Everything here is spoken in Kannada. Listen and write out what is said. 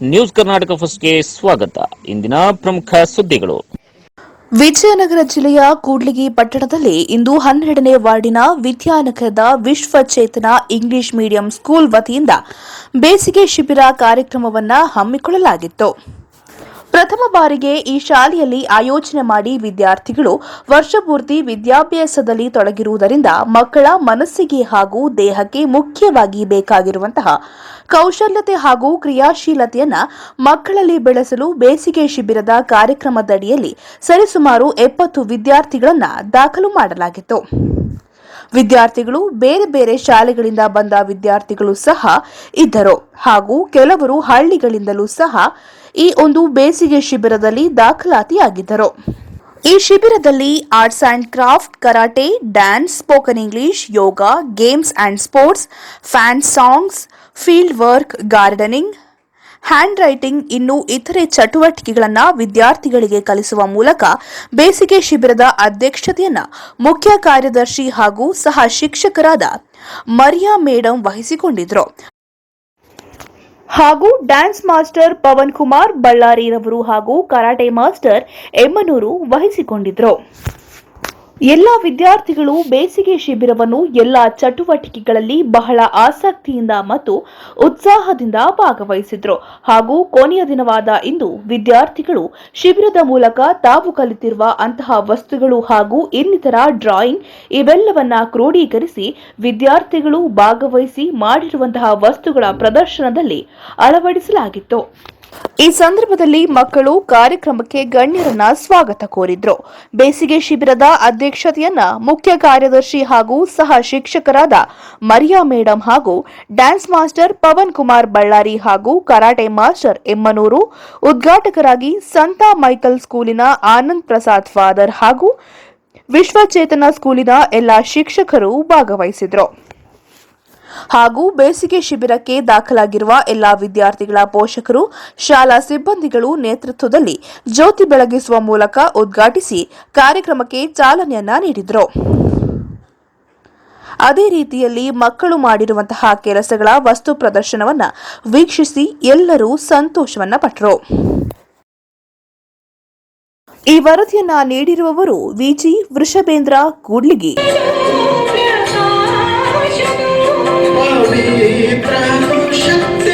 ನ್ಯೂಸ್ ಕರ್ನಾಟಕ ಫಸ್ಟ್ಗೆ ಸ್ವಾಗತ. ಇಂದಿನ ಪ್ರಮುಖ ಸುದ್ದಿಗಳು. ವಿಜಯನಗರ ಜಿಲ್ಲೆಯ ಕೂಡ್ಲಿಗಿ ಪಟ್ಟಣದಲ್ಲಿ ಇಂದು ಹನ್ನೆರಡನೇ ವಾರ್ಡಿನ ವಿದ್ಯಾನಗರದ ವಿಶ್ವಚೇತನ ಇಂಗ್ಲಿಷ್ ಮೀಡಿಯಂ ಸ್ಕೂಲ್ ವತಿಯಿಂದ ಬೇಸಿಗೆ ಶಿಬಿರ ಕಾರ್ಯಕ್ರಮವನ್ನು ಹಮ್ಮಿಕೊಳ್ಳಲಾಗಿತ್ತು. ಪ್ರಥಮ ಬಾರಿಗೆ ಈ ಶಾಲೆಯಲ್ಲಿ ಆಯೋಜನೆ ಮಾಡಿ ವಿದ್ಯಾರ್ಥಿಗಳು ವರ್ಷಪೂರ್ತಿ ವಿದ್ಯಾಭ್ಯಾಸದಲ್ಲಿ ತೊಡಗಿರುವುದರಿಂದ ಮಕ್ಕಳ ಮನಸ್ಸಿಗೆ ಹಾಗೂ ದೇಹಕ್ಕೆ ಮುಖ್ಯವಾಗಿ ಬೇಕಾಗಿರುವಂತಹ ಕೌಶಲ್ಯತೆ ಹಾಗೂ ಕ್ರಿಯಾಶೀಲತೆಯನ್ನು ಮಕ್ಕಳಲ್ಲಿ ಬೆಳೆಸಲು ಬೇಸಿಗೆ ಶಿಬಿರದ ಕಾರ್ಯಕ್ರಮದಡಿಯಲ್ಲಿ ಸರಿಸುಮಾರು ಎಪ್ಪತ್ತು ವಿದ್ಯಾರ್ಥಿಗಳನ್ನು ದಾಖಲು ಮಾಡಲಾಗಿತ್ತು. ವಿದ್ಯಾರ್ಥಿಗಳು ಬೇರೆ ಬೇರೆ ಶಾಲೆಗಳಿಂದ ಬಂದ ವಿದ್ಯಾರ್ಥಿಗಳು ಸಹ ಇದ್ದರು. ಹಾಗೂ ಕೆಲವರು ಹಳ್ಳಿಗಳಿಂದಲೂ ಸಹ ಈ ಒಂದು ಬೇಸಿಗೆ ಶಿಬಿರದಲ್ಲಿ ದಾಖಲಾತಿಯಾಗಿದ್ದರು. ಈ ಶಿಬಿರದಲ್ಲಿ arts and craft, karate, dance, spoken English, yoga, games and sports fun songs, field work, gardening hand writing ಇನ್ನು ಇತರೆ ಚಟುವಟಿಕೆಗಳನ್ನು ವಿದ್ಯಾರ್ಥಿಗಳಿಗೆ ಕಲಿಸುವ ಮೂಲಕ ಬೇಸಿಗೆ ಶಿಬಿರದ ಅಧ್ಯಕ್ಷತೆಯನ್ನು ಮುಖ್ಯ ಕಾರ್ಯದರ್ಶಿ ಹಾಗೂ ಸಹ ಶಿಕ್ಷಕರಾದ ಮರಿಯಾ ಮೇಡಂ ವಹಿಸಿಕೊಂಡಿದ್ದರು ಹಾಗೂ ಡ್ಯಾನ್ಸ್ ಮಾಸ್ಟರ್ ಪವನ್ ಕುಮಾರ್ ಬಳ್ಳಾರಿರವರು ಹಾಗೂ ಕರಾಟೆ ಮಾಸ್ಟರ್ ಎಮ್ಮನೂರು ವಹಿಸಿಕೊಂಡಿದ್ರು. ಎಲ್ಲ ವಿದ್ಯಾರ್ಥಿಗಳು ಬೇಸಿಗೆ ಶಿಬಿರವನ್ನು ಎಲ್ಲ ಚಟುವಟಿಕೆಗಳಲ್ಲಿ ಬಹಳ ಆಸಕ್ತಿಯಿಂದ ಮತ್ತು ಉತ್ಸಾಹದಿಂದ ಭಾಗವಹಿಸಿದ್ರು. ಹಾಗೂ ಕೊನೆಯ ದಿನವಾದ ಇಂದು ವಿದ್ಯಾರ್ಥಿಗಳು ಶಿಬಿರದ ಮೂಲಕ ತಾವು ಕಲಿತಿರುವ ಅಂತಹ ವಸ್ತುಗಳು ಹಾಗೂ ಇನ್ನಿತರ ಡ್ರಾಯಿಂಗ್ ಇವೆಲ್ಲವನ್ನ ಕ್ರೋಢೀಕರಿಸಿ ವಿದ್ಯಾರ್ಥಿಗಳು ಭಾಗವಹಿಸಿ ಮಾಡಿರುವಂತಹ ವಸ್ತುಗಳ ಪ್ರದರ್ಶನದಲ್ಲಿ ಅಳವಡಿಸಲಾಗಿತ್ತು. ಈ ಸಂದರ್ಭದಲ್ಲಿ ಮಕ್ಕಳು ಕಾರ್ಯಕ್ರಮಕ್ಕೆ ಗಣ್ಯರನ್ನ ಸ್ವಾಗತ ಕೋರಿದ್ರು. ಬೇಸಿಗೆ ಶಿಬಿರದ ಅಧ್ಯಕ್ಷತೆಯನ್ನ ಮುಖ್ಯ ಕಾರ್ಯದರ್ಶಿ ಹಾಗೂ ಸಹ ಶಿಕ್ಷಕರಾದ ಮರಿಯಾ ಮೇಡಂ ಹಾಗೂ ಡ್ಯಾನ್ಸ್ ಮಾಸ್ಟರ್ ಪವನ್ ಕುಮಾರ್ ಬಳ್ಳಾರಿ ಹಾಗೂ ಕರಾಟೆ ಮಾಸ್ಟರ್ ಎಮ್ಮನೂರು, ಉದ್ಘಾಟಕರಾಗಿ ಸಂತ ಮೈಕಲ್ ಸ್ಕೂಲಿನ ಆನಂದ್ ಪ್ರಸಾದ್ ಫಾದರ್ ಹಾಗೂ ವಿಶ್ವಚೇತನ ಸ್ಕೂಲಿನ ಎಲ್ಲ ಶಿಕ್ಷಕರು ಭಾಗವಹಿಸಿದ್ರು. ಹಾಗೂ ಬೇಸಿಗೆ ಶಿಬಿರಕ್ಕೆ ದಾಖಲಾಗಿರುವ ಎಲ್ಲಾ ವಿದ್ಯಾರ್ಥಿಗಳ ಪೋಷಕರು, ಶಾಲಾ ಸಿಬ್ಬಂದಿಗಳು ನೇತೃತ್ವದಲ್ಲಿ ಜ್ಯೋತಿ ಬೆಳಗಿಸುವ ಮೂಲಕ ಉದ್ಘಾಟಿಸಿ ಕಾರ್ಯಕ್ರಮಕ್ಕೆ ಚಾಲನೆಯನ್ನ ನೀಡಿದರು. ಅದೇ ರೀತಿಯಲ್ಲಿ ಮಕ್ಕಳು ಮಾಡಿರುವಂತಹ ಕೆಲಸಗಳ ವಸ್ತು ಪ್ರದರ್ಶನವನ್ನ ವೀಕ್ಷಿಸಿ ಎಲ್ಲರೂ ಸಂತೋಷವನ್ನ ಪಟ್ಟರು ಈ ವರದಿಯನ್ನ ನೀಡಿರುವವರು ವಿಜಿ ವೃಷಭೇಂದ್ರ ಕೂಡ್ಲಿಗಿ. পরে প্রাণ শক্তি